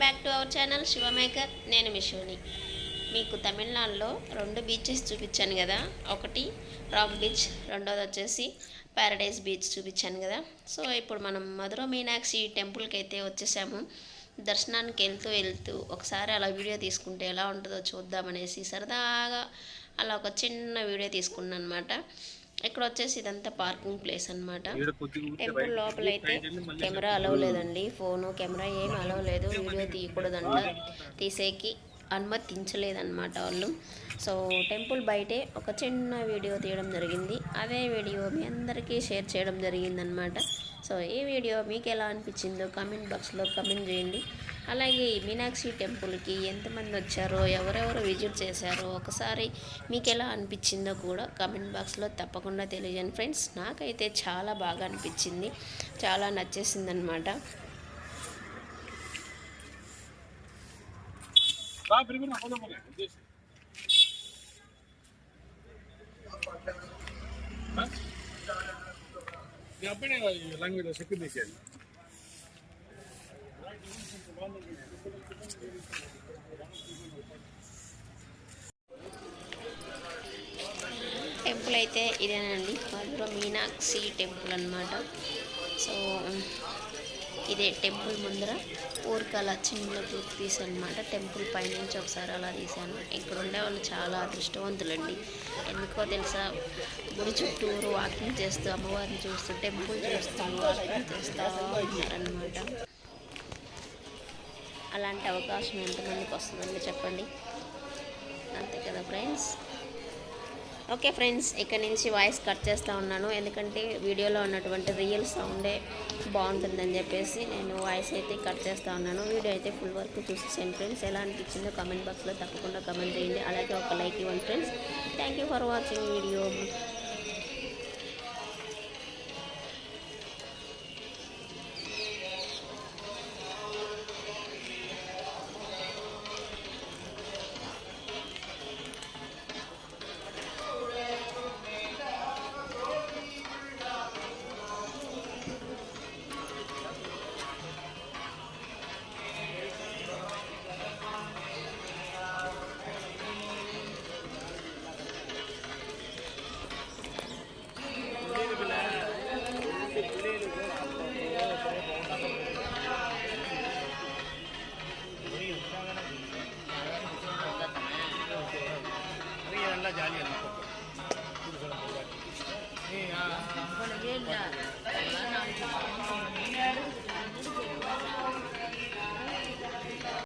Back to our channel Shivamaker. నేను మిషోని మీకు తమిళనాడులో రెండు బీచెస్ చూపించాను కదా. ఒకటి రాక్ బీచ్ రెండోది వచ్చేసి ప్యారడైజ్ బీచ్ చూపించాను కదా. సో ఇప్పుడు మనం మధుర మీనాక్షి టెంపుల్కి అయితే వచ్చేసాము. దర్శనానికి వెళ్తూ వెళ్తూ ఒకసారి అలా వీడియో తీసుకుంటే ఎలా ఉంటుందో చూద్దామనేసి సరదాగా అలా ఒక చిన్న వీడియో తీసుకున్నాను అనమాట ఇక్కడ వచ్చేసి ఇదంతా పార్కింగ్ ప్లేస్ అన్నమాట. టెంపుల్ లోపల అయితే కెమెరా అలవ్ లేదండి. ఫోను కెమెరా ఏమి అలవ్ లేదు. వీడియో తీయకూడదంట. తీసేకి అనుమతించలేదన్నమాట వాళ్ళు. సో టెంపుల్ బయటే ఒక చిన్న వీడియో తీయడం జరిగింది. అదే వీడియో మీ అందరికీ షేర్ చేయడం జరిగిందనమాట సో ఈ వీడియో మీకు ఎలా అనిపించిందో కమెంట్ బాక్స్లో కమెంట్ చేయండి. అలాగే మీనాక్షి టెంపుల్కి ఎంతమంది వచ్చారో ఎవరెవరు విజిట్ చేశారో ఒకసారి మీకు ఎలా అనిపించిందో కూడా కమెంట్ బాక్స్లో తప్పకుండా తెలియజేయండి. ఫ్రెండ్స్ నాకైతే చాలా బాగా అనిపించింది. చాలా నచ్చేసింది అనమాట Va, primero టెంపుల్ అయితే ఇదేనండి. మధుర మీనాక్షి టెంపుల్ అన్నమాట. సో ఇదే టెంపుల్ ముందర ఊరికి అలా చిన్న క్లిప్ తీసాను అనమాట టెంపుల్ పైనుంచి ఒకసారి అలా తీశాను. ఇక్కడ ఉండే వాళ్ళు చాలా అదృష్టవంతులండి. ఎందుకో తెలుసా? గుడి చుట్టూరు వాకింగ్ చేస్తూ అమ్మవారిని చూస్తూ టెంపుల్ చూస్తూ వాకింగ్ చేస్తూ ఉన్నారనమాట అలాంటి అవకాశం ఎంతమందికి వస్తుందండి చెప్పండి? అంతే కదా ఫ్రెండ్స్? ఓకే ఫ్రెండ్స్ ఇక్కడ నుంచి వాయిస్ కట్ చేస్తూ ఉన్నాను. ఎందుకంటే వీడియోలో ఉన్నటువంటి రియల్ సౌండే బాగుంటుందని చెప్పేసి నేను వాయిస్ అయితే కట్ చేస్తూ ఉన్నాను. వీడియో అయితే ఫుల్ వర్క్ చూసేసాను ఫ్రెండ్స్. ఎలా అనిపించిందో కమెంట్ బాక్స్లో తప్పకుండా కమెంట్ చేయండి. అలాగే ఒక లైక్ ఇవ్వండి friends. Thank you for watching video நல்லா ஜாலியாக இருக்கும்.